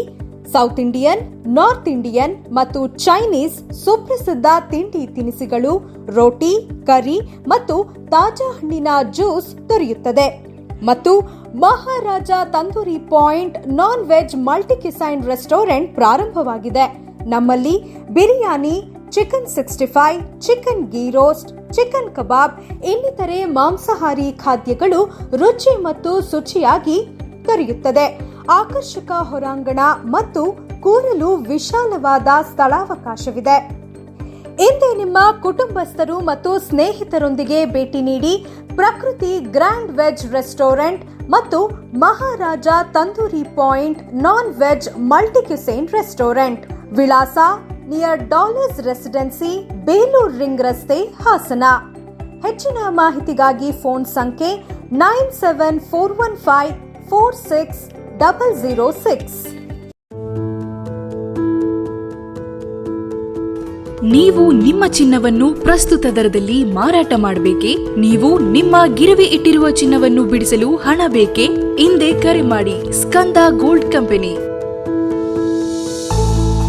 ಸೌತ್ ಇಂಡಿಯನ್, ನಾರ್ತ್ ಇಂಡಿಯನ್ ಮತ್ತು ಚೈನೀಸ್ ಸುಪ್ರಸಿದ್ಧ ತಿಂಡಿ ತಿನಿಸುಗಳು ರೋಟಿ, ಕರಿ ಮತ್ತು ತಾಜಾ ಹಣ್ಣಿನ ಜ್ಯೂಸ್ ದೊರೆಯುತ್ತದೆ. ಮತ್ತು Maharaja tandoori point non veg multi cuisine restaurant ಪ್ರಾರಂಭವಾಗಿದೆ. ನಮ್ಮಲ್ಲಿ biryani chicken sixty five, chicken ghee roast, chicken kebab, ಇನ್ನಿತರೆ ಮಾಂಸಾಹಾರಿ ಖಾದ್ಯಗಳು ರುಚಿ ಮತ್ತು ಶುಚಿಯಾಗಿ ದೊರೆಯುತ್ತದೆ. ಆಕರ್ಷಕ ಹೊರಾಂಗಣ ಮತ್ತು ಕೂರಲು ವಿಶಾಲವಾದ ಸ್ಥಳಾವಕಾಶವಿದೆ. ಇಂದೇ ನಿಮ್ಮ ಕುಟುಂಬಸ್ಥರು ಮತ್ತು ಸ್ನೇಹಿತರೊಂದಿಗೆ ಭೇಟಿ ನೀಡಿ ಪ್ರಕೃತಿ ಗ್ರ್ಯಾಂಡ್ ವೆಜ್ ರೆಸ್ಟೋರೆಂಟ್ ಮತ್ತು Maharaja tandoori point non veg multicuisine restaurant, ವಿಳಾಸ near dollars residency Belur ring ರಸ್ತೆ ಹಾಸನ ಹೆಚ್ಚಿನ ಮಾಹಿತಿಗಾಗಿ ಫೋನ್ ಸಂಖ್ಯೆ nine seven four one five four six double zero six. ನೀವು ನಿಮ್ಮ ಚಿನ್ನವನ್ನು ಪ್ರಸ್ತುತ ದರದಲ್ಲಿ ಮಾರಾಟ ಮಾಡಬೇಕೆ? ನೀವು ನಿಮ್ಮ ಗಿರವಿ ಇಟ್ಟಿರುವ ಚಿನ್ನವನ್ನು ಬಿಡಿಸಲು ಹಣ ಬೇಕೇ? ಹಿಂದೆ ಕರೆ ಮಾಡಿ, Skanda gold company.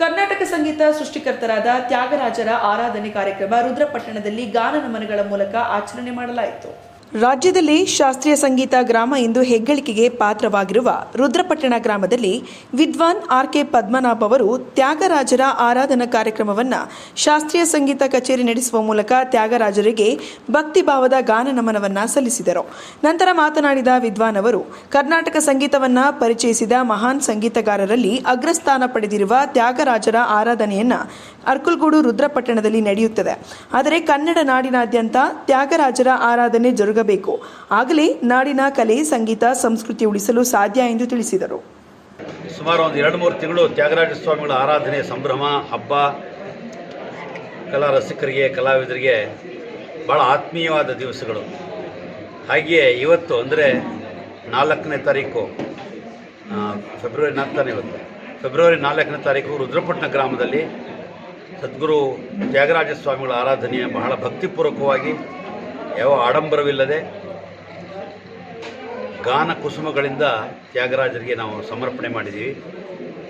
ಕರ್ನಾಟಕ ಸಂಗೀತ ಸೃಷ್ಟಿಕರ್ತರಾದ ತ್ಯಾಗರಾಜರ ಆರಾಧನೆ ಕಾರ್ಯಕ್ರಮ ರುದ್ರಪಟ್ಟಣದಲ್ಲಿ ಗಾನ ನಮನಗಳ ಮೂಲಕ ಆಚರಣೆ ಮಾಡಲಾಯಿತು. ರಾಜ್ಯದಲ್ಲಿ ಶಾಸ್ತ್ರೀಯ ಸಂಗೀತ ಗ್ರಾಮ ಎಂದು ಹೆಗ್ಗಳಿಕೆಗೆ ಪಾತ್ರವಾಗಿರುವ ರುದ್ರಪಟ್ಟಣ ಗ್ರಾಮದಲ್ಲಿ ವಿದ್ವಾನ್ ಆರ್ ಕೆ ಪದ್ಮನಾಭ್ ಅವರು ತ್ಯಾಗರಾಜರ ಆರಾಧನಾ ಕಾರ್ಯಕ್ರಮವನ್ನು ಶಾಸ್ತ್ರೀಯ ಸಂಗೀತ ಕಚೇರಿ ನಡೆಸುವ ಮೂಲಕ ತ್ಯಾಗರಾಜರಿಗೆ ಭಕ್ತಿಭಾವದ ಗಾನ ನಮನವನ್ನು ಸಲ್ಲಿಸಿದರು. ನಂತರ ಮಾತನಾಡಿದ ವಿದ್ವಾನ್ ಅವರು, ಕರ್ನಾಟಕ ಸಂಗೀತವನ್ನ ಪರಿಚಯಿಸಿದ ಮಹಾನ್ ಸಂಗೀತಗಾರರಲ್ಲಿ ಅಗ್ರಸ್ಥಾನ ಪಡೆದಿರುವ ತ್ಯಾಗರಾಜರ ಆರಾಧನೆಯನ್ನ ಅರ್ಕುಲ್ಗೂಡು ರುದ್ರಪಟ್ಟಣದಲ್ಲಿ ನಡೆಯುತ್ತದೆ. ಆದರೆ ಕನ್ನಡ ನಾಡಿನಾದ್ಯಂತ ತ್ಯಾಗರಾಜರ ಆರಾಧನೆ ಜರುಗಬೇಕು ಆಗಲೇ ನಾಡಿನ ಕಲೆ, ಸಂಗೀತ, ಸಂಸ್ಕೃತಿ ಉಳಿಸಲು ಸಾಧ್ಯ ಎಂದು ತಿಳಿಸಿದರು. ಸುಮಾರು ಒಂದು ಎರಡು ಮೂರು ತಿಂಗಳು ತ್ಯಾಗರಾಜ ಸ್ವಾಮಿಗಳ ಆರಾಧನೆ, ಸಂಭ್ರಮ, ಹಬ್ಬ ಕಲಾ ರಸಿಕರಿಗೆ, ಕಲಾವಿದರಿಗೆ ಭಾಳ ಆತ್ಮೀಯವಾದ ದಿವಸಗಳು. ಹಾಗೆಯೇ ಇವತ್ತು ಅಂದರೆ ನಾಲ್ಕನೇ ತಾರೀಕು ಫೆಬ್ರವರಿ ನಾಲ್ಕನೇ ಇವತ್ತು. ಫೆಬ್ರವರಿ ನಾಲ್ಕನೇ ತಾರೀಕು ರುದ್ರಪಟ್ಟಣ ಗ್ರಾಮದಲ್ಲಿ ಸದ್ಗುರು ತ್ಯಾಗರಾಜ ಸ್ವಾಮಿಗಳ ಆರಾಧನೆಯ ಬಹಳ ಭಕ್ತಿಪೂರ್ವಕವಾಗಿ ಯಾವ ಆಡಂಬರವಿಲ್ಲದೆ ಗಾನ ಕುಸುಮಗಳಿಂದ ತ್ಯಾಗರಾಜರಿಗೆ ನಾವು ಸಮರ್ಪಣೆ ಮಾಡಿದ್ದೀವಿ.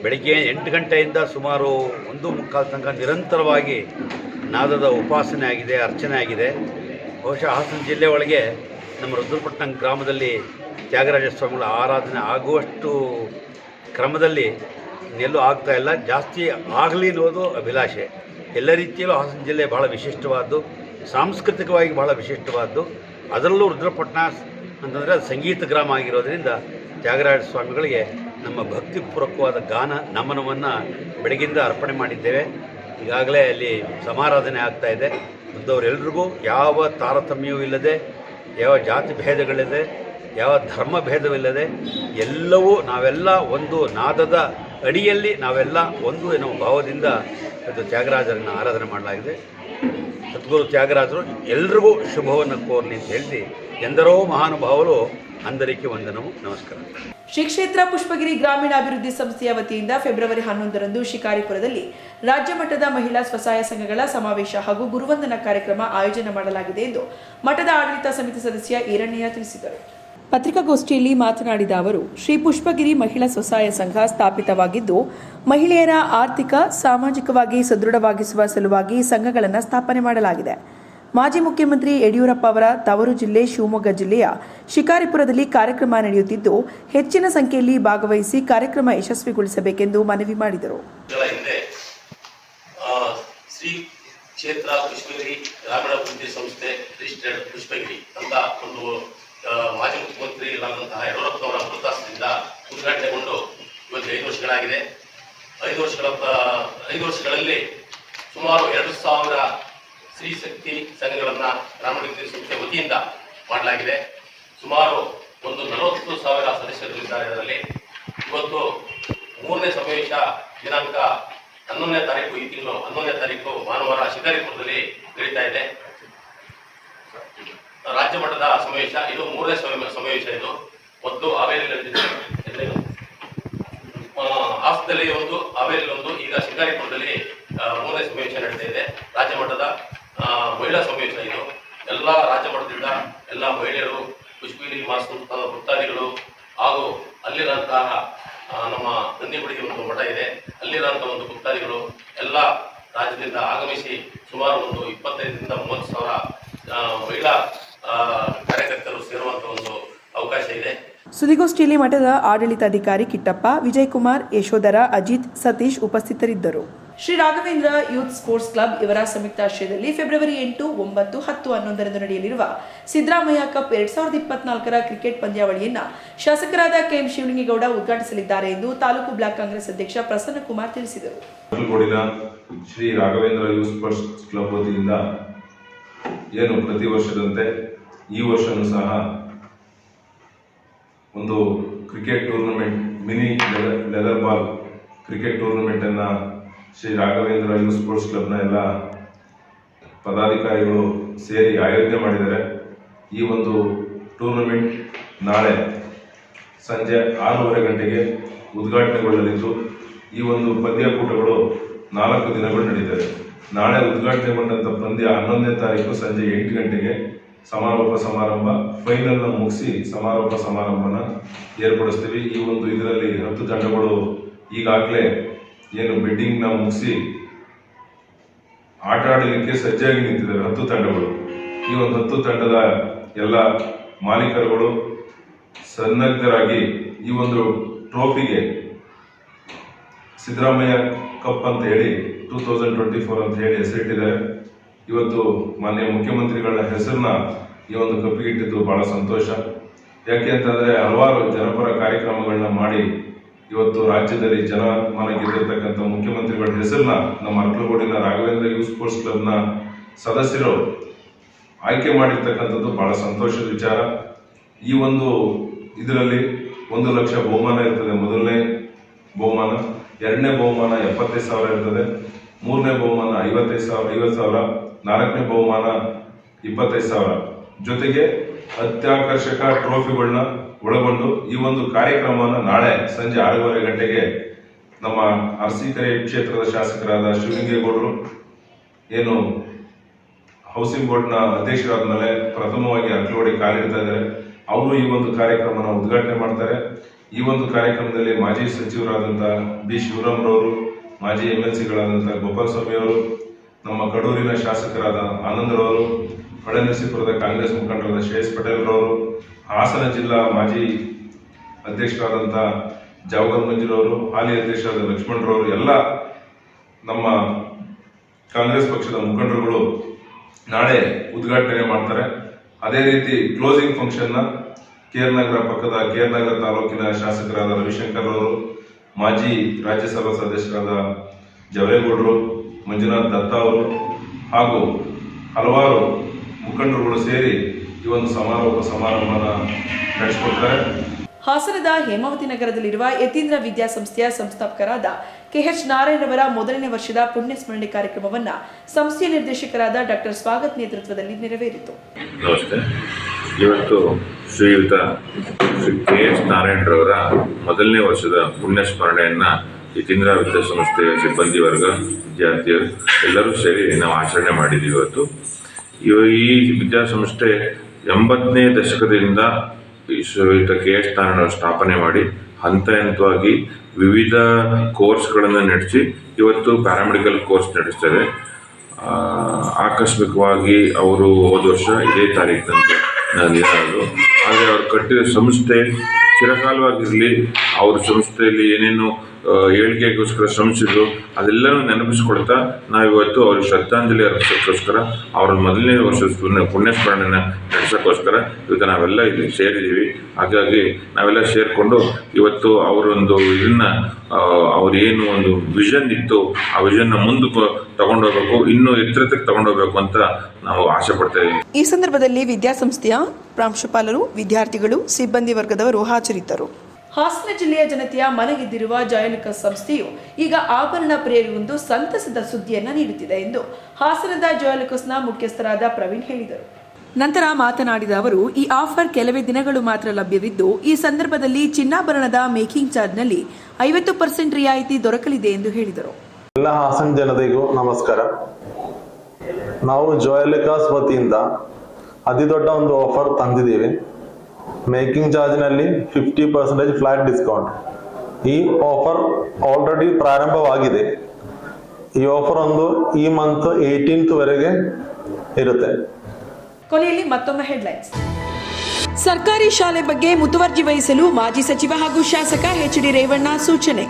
ಬೆಳಗ್ಗೆ ಎಂಟು ಗಂಟೆಯಿಂದ ಸುಮಾರು ಒಂದು ಮುಕ್ಕಾಲು ತನಕ ನಿರಂತರವಾಗಿ ನಾದದ ಉಪಾಸನೆ ಆಗಿದೆ, ಅರ್ಚನೆ ಆಗಿದೆ. ಬಹುಶಃ ಹಾಸನ ಜಿಲ್ಲೆ ಒಳಗೆ ನಮ್ಮ ರುದ್ರಪಟ್ಟಣ ಗ್ರಾಮದಲ್ಲಿ ತ್ಯಾಗರಾಜ ಸ್ವಾಮಿಗಳ ಆರಾಧನೆ ಆಗುವಷ್ಟು ಕ್ರಮದಲ್ಲಿ ಇನ್ನೆಲ್ಲೂ ಆಗ್ತಾಯಿಲ್ಲ ಜಾಸ್ತಿ ಆಗಲಿ ಅನ್ನೋದು ಅಭಿಲಾಷೆ. ಎಲ್ಲ ರೀತಿಯಲ್ಲೂ ಹಾಸನ ಜಿಲ್ಲೆ ಭಾಳ ವಿಶಿಷ್ಟವಾದ್ದು. ಸಾಂಸ್ಕೃತಿಕವಾಗಿ ಬಹಳ ವಿಶಿಷ್ಟವಾದ್ದು. ಅದರಲ್ಲೂ ರುದ್ರಪಟ್ಟಣ ಅಂತಂದರೆ ಅದು ಸಂಗೀತ ಗ್ರಾಮ ಆಗಿರೋದರಿಂದ ತ್ಯಾಗರಾಜ ಸ್ವಾಮಿಗಳಿಗೆ ನಮ್ಮ ಭಕ್ತಿಪೂರ್ವಕವಾದ ಗಾನ, ನಮನವನ್ನು ಬೆಳಗಿಂದ ಅರ್ಪಣೆ ಮಾಡಿದ್ದೇವೆ. ಈಗಾಗಲೇ ಅಲ್ಲಿ ಸಮಾರಾಧನೆ ಆಗ್ತಾ ಇದೆ. ಬಂದವರೆಲ್ಲರಿಗೂ ಯಾವ ತಾರತಮ್ಯವೂ ಇಲ್ಲದೆ, ಯಾವ ಜಾತಿ ಭೇದಗಳಿದೆ ಯಾವ ಧರ್ಮ ಭೇದವಿಲ್ಲದೆ ಎಲ್ಲವೂ ನಾವೆಲ್ಲ ಒಂದು ನಾದದ ಅಡಿಯಲ್ಲಿ ನಾವೆಲ್ಲ ಒಂದು ಎನ್ನುವ ಭಾವದಿಂದ ಇದು ತ್ಯಾಗರಾಜರನ್ನು ಆರಾಧನೆ ಮಾಡಲಾಗಿದೆ. ಸದ್ಗುರು ತ್ಯಾಗರಾಜರು, ಎಲ್ರಿಗೂ ಶುಭವನ್ನು ಕೋರಲಿ ಅಂತ ಹೇಳಿ ಎಂದರೋ ಮಹಾನುಭಾವರು ಅಂದರಿಕೆ ವಂದನವು. ನಮಸ್ಕಾರ. ಶ್ರೀ ಕ್ಷೇತ್ರ ಪುಷ್ಪಗಿರಿ ಗ್ರಾಮೀಣಾಭಿವೃದ್ಧಿ ಸಂಸ್ಥೆಯ ವತಿಯಿಂದ ಫೆಬ್ರವರಿ ಹನ್ನೊಂದರಂದು ಶಿಕಾರಿಪುರದಲ್ಲಿ ರಾಜ್ಯ ಮಟ್ಟದ ಮಹಿಳಾ ಸ್ವಸಹಾಯ ಸಂಘಗಳ ಸಮಾವೇಶ ಹಾಗೂ ಗುರುವಂದನಾ ಕಾರ್ಯಕ್ರಮ ಆಯೋಜನೆ ಮಾಡಲಾಗಿದೆ ಎಂದು ಮಠದ ಆಡಳಿತ ಸಮಿತಿ ಸದಸ್ಯ ಈರಣ್ಣಯ್ಯ ತಿಳಿಸಿದರು. ಪತ್ರಿಕಾಗೋಷ್ಠಿಯಲ್ಲಿ ಮಾತನಾಡಿದ ಅವರು, ಶ್ರೀ ಪುಷ್ಪಗಿರಿ ಮಹಿಳಾ ಸ್ವಸಹಾಯ ಸಂಘ ಸ್ಥಾಪಿತವಾಗಿದ್ದು, ಮಹಿಳೆಯರ ಆರ್ಥಿಕ, ಸಾಮಾಜಿಕವಾಗಿ ಸದೃಢವಾಗಿಸುವ ಸಲುವಾಗಿ ಸಂಘಗಳನ್ನು ಸ್ಥಾಪನೆ ಮಾಡಲಾಗಿದೆ. ಮಾಜಿ ಮುಖ್ಯಮಂತ್ರಿ ಯಡಿಯೂರಪ್ಪ ಅವರ ತವರು ಜಿಲ್ಲೆ ಶಿವಮೊಗ್ಗ ಜಿಲ್ಲೆಯ ಶಿಕಾರಿಪುರದಲ್ಲಿ ಕಾರ್ಯಕ್ರಮ ನಡೆಯುತ್ತಿದ್ದು, ಹೆಚ್ಚಿನ ಸಂಖ್ಯೆಯಲ್ಲಿ ಭಾಗವಹಿಸಿ ಕಾರ್ಯಕ್ರಮ ಯಶಸ್ವಿಗೊಳಿಸಬೇಕೆಂದು ಮನವಿ ಮಾಡಿದರು. ಶ್ರೀ ಕ್ಷೇತ್ರ ಪುಷ್ಪಗಿರಿ ಗ್ರಾಮೀಣ ಸಂಸ್ಥೆ ರಿಜಿಸ್ಟರ್ಡ್ ಪುಷ್ಪಗಿರಿ ಅಂತ ಒಂದು ಆ, ಮುಖ್ಯಮಂತ್ರಿ ಇಲ್ಲದಂತಹ ಯಡಿಯೂರಪ್ಪನವರ ಅಮೃತಾಸ್ತ್ರದಿಂದ ಉದ್ಘಾಟನೆಗೊಂಡು ಇವತ್ತು ಐದು ವರ್ಷಗಳಾಗಿದೆ. ಐದು ವರ್ಷಗಳ ಐದು ವರ್ಷಗಳಲ್ಲಿ ಸುಮಾರು ಎರಡು ಸಾವಿರ ಸ್ತ್ರೀ ಶಕ್ತಿ ಸಂಘಗಳನ್ನು ಗ್ರಾಮೀಣ ಸಂಸ್ಥೆ ವತಿಯಿಂದ ಮಾಡಲಾಗಿದೆ. ಸುಮಾರು ಒಂದು ನಲವತ್ತು ಸಾವಿರ ಸದಸ್ಯರಿದ್ದಾರೆ ಅದರಲ್ಲಿ. ಇವತ್ತು ಮೂರನೇ ಸಮಾವೇಶ ದಿನಾಂಕ ಹನ್ನೊಂದನೇ ತಾರೀಕು ಈ ತಿಂಗಳು ಹನ್ನೊಂದನೇ ತಾರೀಕು ಭಾನುವಾರ ಶಿಕಾರಿಪುರದಲ್ಲಿ ನಡೀತಾ ಇದೆ. ರಾಜ್ಯ ಮಟ್ಟದ ಸಮಾವೇಶ, ಇದು ಮೂರನೇ ಸಮ- ಸಮಾವೇಶ ಇದು. ಒಂದು ಹಾವೇರಿಯಲ್ಲಿ ಹಾಸನದಲ್ಲಿ ಒಂದು, ಹಾವೇರಿಯಲ್ಲಿ ಒಂದು, ಈಗ ಶಿಕಾರಿಪುರದಲ್ಲಿ ಮೂರನೇ ಸಮಾವೇಶ ನಡೀತಾ ಇದೆ. ರಾಜ್ಯ ಮಟ್ಟದ ಮಹಿಳಾ ಸಮಾವೇಶ ಇದು. ಎಲ್ಲ ರಾಜ್ಯ ಮಟ್ಟದಿಂದ ಎಲ್ಲ ಮಹಿಳೆಯರು ಪುಷ್ಪಿಲಿ ಮಾಸ್ತು ಭಕ್ತಾದಿಗಳು ಹಾಗೂ ಅಲ್ಲಿರುವಂತಹ ನಮ್ಮ ನಂದಿಗುಡಿಗೆ ಒಂದು ಮಠ ಇದೆ. ಅಲ್ಲಿರುವಂತಹ ಒಂದು ಭಕ್ತಾದಿಗಳು ಎಲ್ಲ ರಾಜ್ಯದಿಂದ ಆಗಮಿಸಿ ಸುಮಾರು ಒಂದು ಇಪ್ಪತ್ತೈದರಿಂದ ಮೂವತ್ತು ಸಾವಿರ ಮಹಿಳಾ ಕಾರ್ಯಕರ್ತರು ಸೇರುವಂತ ಒಂದು ಅವಕಾಶ ಇದೆ. ಸುದ್ದಿಗೋಷ್ಠಿಯಲ್ಲಿ ಮಠದ ಆಡಳಿತಾಧಿಕಾರಿ ಕಿಟ್ಟಪ್ಪ ವಿಜಯಕುಮಾರ್ ಯಶೋಧರ ಅಜಿತ್ ಸತೀಶ್ ಉಪಸ್ಥಿತರಿದ್ದರು. Shri Raghavendra youth sports club ಇವರ ಸಂಯುಕ್ತಾಶ್ರಯದಲ್ಲಿ ಫೆಬ್ರವರಿ ಎಂಟು ಒಂಬತ್ತು ಹತ್ತು ಹನ್ನೊಂದರಂದು ನಡೆಯಲಿರುವ ಸಿದ್ದರಾಮಯ್ಯ ಕಪ್ ಎರಡ್ ಸಾವಿರದ ಇಪ್ಪತ್ನಾಲ್ಕರ ಕ್ರಿಕೆಟ್ ಪಂದ್ಯಾವಳಿಯನ್ನ ಶಾಸಕರಾದ ಕೆಎಂ ಶಿವಲಿಂಗೇಗೌಡ ಉದ್ಘಾಟಿಸಲಿದ್ದಾರೆ ಎಂದು ತಾಲೂಕು ಬ್ಲಾಕ್ ಕಾಂಗ್ರೆಸ್ ಅಧ್ಯಕ್ಷ ಪ್ರಸನ್ನ ಕುಮಾರ್ ತಿಳಿಸಿದರು Shri Raghavendra youth sports club ವತಿಯಿಂದ ಏನು ಪ್ರತಿ ವರ್ಷದಂತೆ ಈ ವರ್ಷನೂ ಸಹ ಒಂದು cricket tournament, mini leather ball cricket tournament ಅನ್ನ ಶ್ರೀ ರಾಘವೇಂದ್ರ ಯೂತ್ ಸ್ಪೋರ್ಟ್ಸ್ ಕ್ಲಬ್ನ ಎಲ್ಲ ಪದಾಧಿಕಾರಿಗಳು ಸೇರಿ ಆಯೋಜನೆ ಮಾಡಿದ್ದಾರೆ. ಈ ಒಂದು ಟೂರ್ನಮೆಂಟ್ ನಾಳೆ ಸಂಜೆ ಆರೂವರೆ ಗಂಟೆಗೆ ಉದ್ಘಾಟನೆಗೊಳ್ಳಲಿದ್ದು, ಈ ಒಂದು ಪಂದ್ಯಕೂಟಗಳು ನಾಲ್ಕು ದಿನಗಳು ನಡೀತವೆ ನಾಳೆ ಉದ್ಘಾಟನೆಗೊಂಡಂತ ಪಂದ್ಯ ಹನ್ನೊಂದನೇ ತಾರೀಕು ಸಂಜೆ ಎಂಟು ಗಂಟೆಗೆ ಸಮಾರೋಪ ಸಮಾರಂಭ. ಫೈನಲ್ನ ಮುಗಿಸಿ ಸಮಾರೋಪ ಸಮಾರಂಭನ ಏರ್ಪಡಿಸ್ತೀವಿ. ಈ ಒಂದು ಇದರಲ್ಲಿ ಹತ್ತು ತಂಡಗಳು ಈಗಾಗಲೇ ಏನು ಬೆಡ್ಡಿಂಗ್ನ ಮುಗಿಸಿ ಆಟ ಆಡಲಿಕ್ಕೆ ಸಜ್ಜಾಗಿ ನಿಂತಿದ್ದಾರೆ ಹತ್ತು ತಂಡಗಳು. ಈ ಒಂದು ಹತ್ತು ತಂಡದ ಎಲ್ಲ ಮಾಲೀಕರುಗಳು ಸನ್ನದ್ಧರಾಗಿ ಈ ಒಂದು ಟ್ರೋಫಿಗೆ ಸಿದ್ದರಾಮಯ್ಯ ಕಪ್ ಅಂತ ಹೇಳಿ ಟೂ ತೌಸಂಡ್ ಟ್ವೆಂಟಿ ಫೋರ್ ಅಂತ ಹೇಳಿ ಹೆಸರಿಟ್ಟಿದೆ ಇವತ್ತು ಮಾನ್ಯ ಮುಖ್ಯಮಂತ್ರಿಗಳ ಹೆಸರನ್ನ ಈ ಒಂದು ಕಪ್ಪಿಗೆ ಇಟ್ಟಿದ್ದು ಬಹಳ ಸಂತೋಷ. ಯಾಕೆ ಅಂತಂದ್ರೆ ಹಲವಾರು ಜನಪರ ಕಾರ್ಯಕ್ರಮಗಳನ್ನ ಮಾಡಿ ಇವತ್ತು ರಾಜ್ಯದಲ್ಲಿ ಜನ ಮನ ಮುಖ್ಯಮಂತ್ರಿಗಳ ಹೆಸರನ್ನ ನಮ್ಮ ಅರ್ಕಲಗೋಡಿನ ರಾಘವೇಂದ್ರ ಯೂತ್ ಸ್ಪೋರ್ಟ್ಸ್ ಕ್ಲಬ್ನ ಸದಸ್ಯರು ಆಯ್ಕೆ ಮಾಡಿರ್ತಕ್ಕಂಥದ್ದು ಬಹಳ ಸಂತೋಷದ ವಿಚಾರ. ಈ ಒಂದು ಇದರಲ್ಲಿ ಒಂದು ಲಕ್ಷ ಬಹುಮಾನ ಇರ್ತದೆ ಮೊದಲನೇ ಬಹುಮಾನ. ಎರಡನೇ ಬಹುಮಾನ ಎಪ್ಪತ್ತೈದು ಸಾವಿರ ಇರ್ತದೆ. ಮೂರನೇ ಬಹುಮಾನ ಐವತ್ತೈದು ಸಾವಿರ, ಐವತ್ತು ಸಾವಿರ. ನಾಲ್ಕನೇ ಬಹುಮಾನ ಇಪ್ಪತ್ತೈದು ಸಾವಿರ. ಜೊತೆಗೆ ಅತ್ಯಾಕರ್ಷಕ ಟ್ರೋಫಿಗಳನ್ನ ಒಳಗೊಂಡು ಈ ಒಂದು ಕಾರ್ಯಕ್ರಮವನ್ನು ನಾಳೆ ಸಂಜೆ ಆರೂವರೆ ಗಂಟೆಗೆ ನಮ್ಮ ಅರಸೀಕೆರೆ ಕ್ಷೇತ್ರದ ಶಾಸಕರಾದ ಶಿವಲಿಂಗೇಗೌಡರು, ಏನು ಹೌಸಿಂಗ್ ಬೋರ್ಡ್ನ ಅಧ್ಯಕ್ಷರಾದ ಮೇಲೆ ಪ್ರಥಮವಾಗಿ ಅರ್ಕಲೋಡಿ ಕಾಲಿಡ್ತಾ ಇದ್ದಾರೆ. ಅವರು ಈ ಒಂದು ಕಾರ್ಯಕ್ರಮನ ಉದ್ಘಾಟನೆ ಮಾಡ್ತಾರೆ. ಈ ಒಂದು ಕಾರ್ಯಕ್ರಮದಲ್ಲಿ ಮಾಜಿ ಸಚಿವರಾದಂತಹ ಬಿ ಶಿವರಾಮ್ರವರು, ಮಾಜಿ ಎಂ ಎಲ್ ಸಿಗಳಾದಂಥ ಗೋಪಾಲಸ್ವಾಮಿ ಅವರು ನಮ್ಮ ಕಡೂರಿನ ಶಾಸಕರಾದ ಆನಂದರವರು, ಹೊಳೆನರಸೀಪುರದ ಕಾಂಗ್ರೆಸ್ ಮುಖಂಡರಾದ ಶ್ರೇಯಸ್ ಪಟೇಲ್ರವರು, ಹಾಸನ ಜಿಲ್ಲಾ ಮಾಜಿ ಅಧ್ಯಕ್ಷರಾದಂಥ ಜಾವಗನ್ ಮಂಜುರವರು, ಹಾಲಿ ಅಧ್ಯಕ್ಷರಾದ ಲಕ್ಷ್ಮಣರವರು, ಎಲ್ಲ ನಮ್ಮ ಕಾಂಗ್ರೆಸ್ ಪಕ್ಷದ ಮುಖಂಡರುಗಳು ನಾಳೆ ಉದ್ಘಾಟನೆ ಮಾಡ್ತಾರೆ. ಅದೇ ರೀತಿ ಕ್ಲೋಸಿಂಗ್ ಫಂಕ್ಷನ್ನ ಕೇರ್ ನಗರ ಪಕ್ಕದ ಕೇರ್ ನಗರ ತಾಲೂಕಿನ ಶಾಸಕರಾದ ರವಿಶಂಕರ್ ಅವರು ಮಾಜಿ ರಾಜ್ಯಸಭಾ ಸದಸ್ಯರಾದ ಜವರೇಗೌಡರು ಮಂಜುನಾಥ್ ದತ್ತ ಅವರು ಹಾಗೂ ಹಲವಾರು ಮುಖಂಡರುಗಳು ಸೇರಿ ಈ ಒಂದು ಸಮಾರೋಪ ಸಮಾರಂಭನ ನಡೆಸಿಕೊಡ್ತಾರೆ. ಹಾಸನದ ಹೇಮಾವತಿ ನಗರದಲ್ಲಿರುವ ಯತೀಂದ್ರ ವಿದ್ಯಾಸಂಸ್ಥೆಯ ಸಂಸ್ಥಾಪಕರಾದ ಕೆಎಚ್ ನಾರಾಯಣರವರ ಮೊದಲನೇ ವರ್ಷದ ಪುಣ್ಯ ಸ್ಮರಣೆ ಕಾರ್ಯಕ್ರಮವನ್ನು ಸಂಸ್ಥೆಯ ನಿರ್ದೇಶಕರಾದ ಡಾಕ್ಟರ್ ಸ್ವಾಗತ್ ನೇತೃತ್ವದಲ್ಲಿ ನೆರವೇರಿತು. ನಮಸ್ತೆ. ಇವತ್ತು ಶ್ರೀಯುತ ಶ್ರೀ ಕೆ ಎಸ್ ನಾರಾಯಣರವರ ಮೊದಲನೇ ವರ್ಷದ ಪುಣ್ಯ ಸ್ಮರಣೆಯನ್ನ ಯತೀಂದ್ರ ವಿದ್ಯಾಸಂಸ್ಥೆಯ ಸಿಬ್ಬಂದಿ ವರ್ಗ, ವಿದ್ಯಾರ್ಥಿಯರು ಎಲ್ಲರೂ ಸೇರಿ ನಾವು ಆಚರಣೆ ಮಾಡಿದ್ದೀವಿ ಇವತ್ತು. ಇವ- ಈ ವಿದ್ಯಾಸಂಸ್ಥೆ ಎಂಬತ್ತನೇ ದಶಕದಿಂದ ಈ ಶ್ರೀಯುತ ಕೆ ಎಸ್ ನಾರಾಯಣವರು ಸ್ಥಾಪನೆ ಮಾಡಿ ಹಂತ ಹಂತವಾಗಿ ವಿವಿಧ ಕೋರ್ಸ್ಗಳನ್ನು ನಡೆಸಿ ಇವತ್ತು ಪ್ಯಾರಾಮೆಡಿಕಲ್ ಕೋರ್ಸ್ ನಡೆಸ್ತಾರೆ. ಆಕಸ್ಮಿಕವಾಗಿ ಅವರು ಹೋದ ವರ್ಷ ಇದೇ ತಾರೀಕಿನಂದು ನಿಧನರು ಆದರೆ ಅವ್ರು ಕಟ್ಟಿದ ಸಂಸ್ಥೆ ಚಿರಕಾಲವಾಗಿರಲಿ ಅವ್ರ ಸಂಸ್ಥೆಯಲ್ಲಿ ಏನೇನು ಏಳಿಗೆಗೋಸ್ಕರ ಶ್ರಮಿಸಿದ್ರು ಅದೆಲ್ಲನೂ ನೆನಪಿಸ್ಕೊಳ್ತಾ ನಾವು ಇವತ್ತು ಅವ್ರಿಗೆ ಶ್ರದ್ಧಾಂಜಲಿ ಅರ್ಪಿಸೋಕ್ಕೋಸ್ಕರ, ಅವರ ಮೊದಲನೇ ವರ್ಷದ ಪುಣ್ಯ, ಪುಣ್ಯಸ್ಮರಣೆನ ನಡೆಸೋಕ್ಕೋಸ್ಕರ ಇವತ್ತು ನಾವೆಲ್ಲ ಇಲ್ಲಿ ಸೇರಿದ್ದೀವಿ. ಹಾಗಾಗಿ ನಾವೆಲ್ಲ ಸೇರಿಕೊಂಡು ಇವತ್ತು ಅವರೊಂದು ಇದನ್ನ ಅವ್ರೇನು ಒಂದು ವಿಷನ್ ಇತ್ತು, ಆ ವಿಷನ್ನ ಮುಂದಕ್ಕೆ ತಗೊಂಡೋಗ್ಬೇಕು, ಇನ್ನೂ ಎತ್ತರಕ್ಕೆ ತಗೊಂಡೋಗ್ಬೇಕು ಅಂತ ನಾವು ಆಸೆ ಪಡ್ತಾ ಇದ್ದೀವಿ. ಈ ಸಂದರ್ಭದಲ್ಲಿ ವಿದ್ಯಾಸಂಸ್ಥೆಯ ಪ್ರಾಂಶುಪಾಲರು, ವಿದ್ಯಾರ್ಥಿಗಳು, ಸಿಬ್ಬಂದಿ ವರ್ಗದವರು ಹಾಜರಿದ್ದರು. ಹಾಸನ ಜಿಲ್ಲೆಯ ಜನತೆಯ ಮನಗೆದ್ದಿರುವ ಜಯನಿಕ ಸಂಸ್ಥೆಯು ಈಗ ಆಭರಣ ಪ್ರಿಯರಿಗೊಂದು ಸಂತಸದ ಸುದ್ದಿಯನ್ನು ನೀಡುತ್ತಿದೆ ಎಂದು ಹಾಸನದ ಜಯಲುಕಸ್ನ ಮುಖ್ಯಸ್ಥರಾದ ಪ್ರವೀಣ್ ಹೇಳಿದರು. ನಂತರ ಮಾತನಾಡಿದ ಅವರು ಈ ಆಫರ್ ಕೆಲವೇ ದಿನಗಳು ಮಾತ್ರ ಲಭ್ಯವಿದ್ದು ಈ ಸಂದರ್ಭದಲ್ಲಿ ಚಿನ್ನಾಭರಣದ ಮೇಕಿಂಗ್ ಚಾರ್ಜ್ನಲ್ಲಿ ಐವತ್ತು ಪರ್ಸೆಂಟ್ ರಿಯಾಯಿತಿ ದೊರಕಲಿದೆ ಎಂದು ಹೇಳಿದರು. ಎಲ್ಲ ಹಾಸನ ಜನತೆಗೂ ನಮಸ್ಕಾರ. ನಾವು ಜೋಯಲಿಕಾಸ್ ವತಿಯಿಂದ ಅತಿ ದೊಡ್ಡ ಒಂದು ಆಫರ್ ತಂದಿದ್ದೀವಿ. ಮೇಕಿಂಗ್ ಚಾರ್ಜ್ನಲ್ಲಿ ಫಿಫ್ಟಿ ಪರ್ಸೆಂಟೇಜ್ ಫ್ಲಾಟ್ ಡಿಸ್ಕೌಂಟ್ ಈ ಆಫರ್ ಆಲ್ರೆಡಿ ಪ್ರಾರಂಭವಾಗಿದೆ. ಈ ಆಫರ್ ಒಂದು ಈ ಮಂತ್ ಏಯ್ಟೀನ್ತ್ ವರೆಗೆ ಇರುತ್ತೆ. ಕೊನೆಯಲ್ಲಿ ಮತ್ತೊಮ್ಮೆ ಹೆಡ್ಲೈನ್ಸ್ ಸರ್ಕಾರಿ ಶಾಲೆ ಬಗ್ಗೆ ಮುತುವರ್ಜಿ ವಹಿಸಲು ಮಾಜಿ ಸಚಿವ ಹಾಗೂ ಶಾಸಕ ಎಚ್ ಡಿ ರೇವಣ್ಣ ಸೂಚನೆ.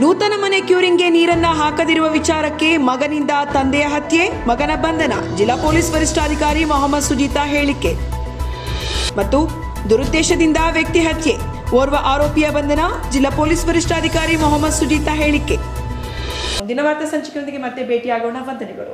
ನೂತನ ಮನೆ ಕ್ಯೂರಿಂಗ್ಗೆ ನೀರನ್ನ ಹಾಕದಿರುವ ವಿಚಾರಕ್ಕೆ ಮಗನಿಂದ ತಂದೆಯ ಹತ್ಯೆ, ಮಗನ ಬಂಧನ, ಜಿಲ್ಲಾ ಪೊಲೀಸ್ ವರಿಷ್ಠಾಧಿಕಾರಿ ಮೊಹಮ್ಮದ್ ಸುಜೀತಾ ಹೇಳಿಕೆ. ಮತ್ತು ದುರುದ್ದೇಶದಿಂದ ವ್ಯಕ್ತಿ ಹತ್ಯೆ. ಓರ್ವ ಆರೋಪಿಯ ಬಂಧನ ಜಿಲ್ಲಾ ಪೊಲೀಸ್ ವರಿಷ್ಠಾಧಿಕಾರಿ ಮೊಹಮ್ಮದ್ ಸುಜೀತಾ ಹೇಳಿಕೆ. ಮುಂದಿನ ವಾರ್ತಾ ಸಂಚಿಕೆಯೊಂದಿಗೆ ಮತ್ತೆ ಭೇಟಿಯಾಗೋಣ. ವಂದನೆಗಳು.